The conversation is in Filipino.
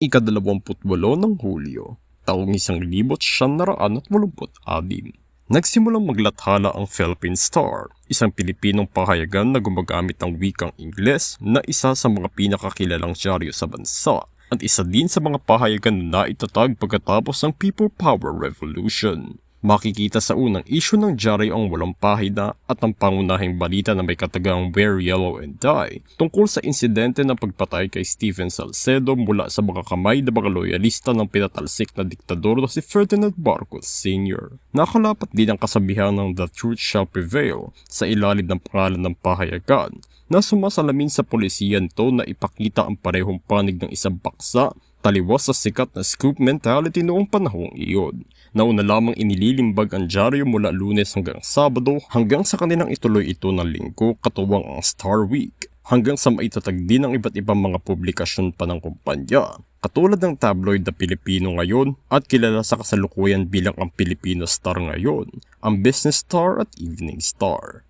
ikadalawamputwalo ng Hulyo, taong isang libot siyam at walumput adim. Nagsimulang maglathala ang Philippine Star, isang Pilipinong pahayagan na gumagamit ng wikang Ingles na isa sa mga pinakakilalang dyaryo sa bansa at isa din sa mga pahayagan na naitatag pagkatapos ng People Power Revolution. Makikita sa unang issue ng dyaryo ang walang pahina at ang pangunahing balita na may katagang Wear Yellow and Die tungkol sa insidente ng pagpatay kay Stephen Salcedo mula sa mga kamay ng mga loyalista ng pinatalsik na diktador na si Ferdinand Marcos Sr. Nakalapat din ang kasabihan ng The Truth Shall Prevail sa ilalim ng pangalan ng pahayagan na sumasalamin sa polisiya nito na ipakita ang parehong panig ng isang baksa taliwas sa sikat na scoop mentality noong panahong iyon. Nauna lamang inililimbag ang dyaryo mula lunes hanggang sabado hanggang sa kanilang ituloy ito ng linggo katuwang ang Star Week hanggang sa maitatag din ang iba't ibang mga publikasyon pa ng kumpanya. Katulad ng tabloid na Pilipino ngayon at kilala sa kasalukuyan bilang ang Filipino Star ngayon, ang Business Star at Evening Star.